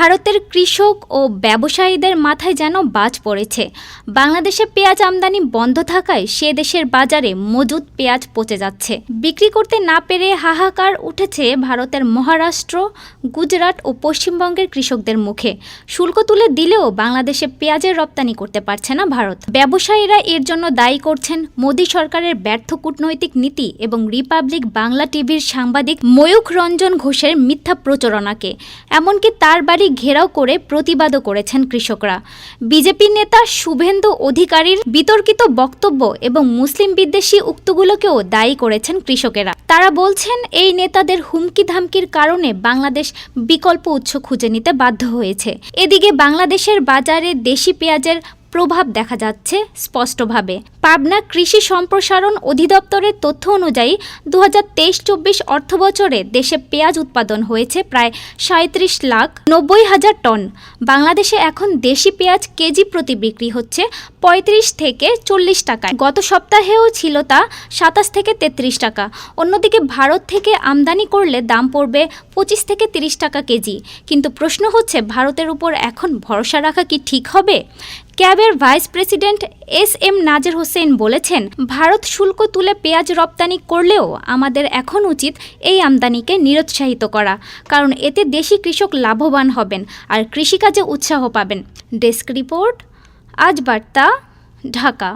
ভারতের কৃষক ও ব্যবসায়ীদের মাথায় যেন বাজ পড়েছে। বাংলাদেশে পেঁয়াজ আমদানি বন্ধ থাকায় সে দেশের বাজারে মজুদ পেঁয়াজ পচে যাচ্ছে। বিক্রি করতে না পেরে হাহাকার উঠেছে ভারতের মহারাষ্ট্র, গুজরাট ও পশ্চিমবঙ্গের কৃষকদের মুখে। শুল্ক তুলে দিলেও বাংলাদেশে পেঁয়াজের রপ্তানি করতে পারছে না ভারত। ব্যবসায়ীরা এর জন্য দায়ী করছেন মোদী সরকারের ব্যর্থ কূটনৈতিক নীতি এবং রিপাবলিক বাংলা টিভির সাংবাদিক ময়ূখ রঞ্জন ঘোষের মিথ্যা প্রচারণাকে। এমনকি তার বাড়ি ঘেরাও করে প্রতিবাদও করেছেন কৃষকরা। বিজেপি নেতা শুভেন্দু অধিকারীর বিতর্কিত বক্তব্য এবং মুসলিম বিদ্বেষী উক্তগুলোকেও দায়ী করেছেন কৃষকেরা। তারা বলছেন, এই নেতাদের হুমকি ধামকির কারণে বাংলাদেশ বিকল্প উৎস খুঁজে নিতে বাধ্য হয়েছে। এদিকে বাংলাদেশের বাজারে দেশি পেঁয়াজের প্রভাব দেখা যাচ্ছে স্পষ্টভাবে। পাবনা কৃষি সম্প্রসারণ অধিদপ্তরের তথ্য অনুযায়ী দু হাজার তেইশ চব্বিশ অর্থবছরে দেশে পেঁয়াজ উৎপাদন হয়েছে প্রায় সাঁত্রিশ লাখ নব্বই হাজার টন। বাংলাদেশে এখন দেশি পেঁয়াজ কেজি প্রতি বিক্রি হচ্ছে পঁয়ত্রিশ থেকে চল্লিশ টাকায় গত সপ্তাহেও ছিল তা সাতাশ থেকে তেত্রিশ টাকা। অন্যদিকে ভারত থেকে আমদানি করলে দাম পড়বে পঁচিশ থেকে তিরিশ টাকা কেজি। কিন্তু প্রশ্ন হচ্ছে, ভারতের উপর এখন ভরসা রাখা কি ঠিক হবে? ক্যাবের vice president S M Nazer Hossain বলেছেন, ভারত শুল্ক তুলে পেঁয়াজ রপ্তানি করলেও আমাদের এখন উচিত এই আমদানিকে নিরুৎসাহিত করা, কারণ এতে দেশি কৃষক লাভবান হবেন আর কৃষিকাজে উৎসাহ পাবেন। ডেস্ক রিপোর্ট, আজ বার্তা, ঢাকা।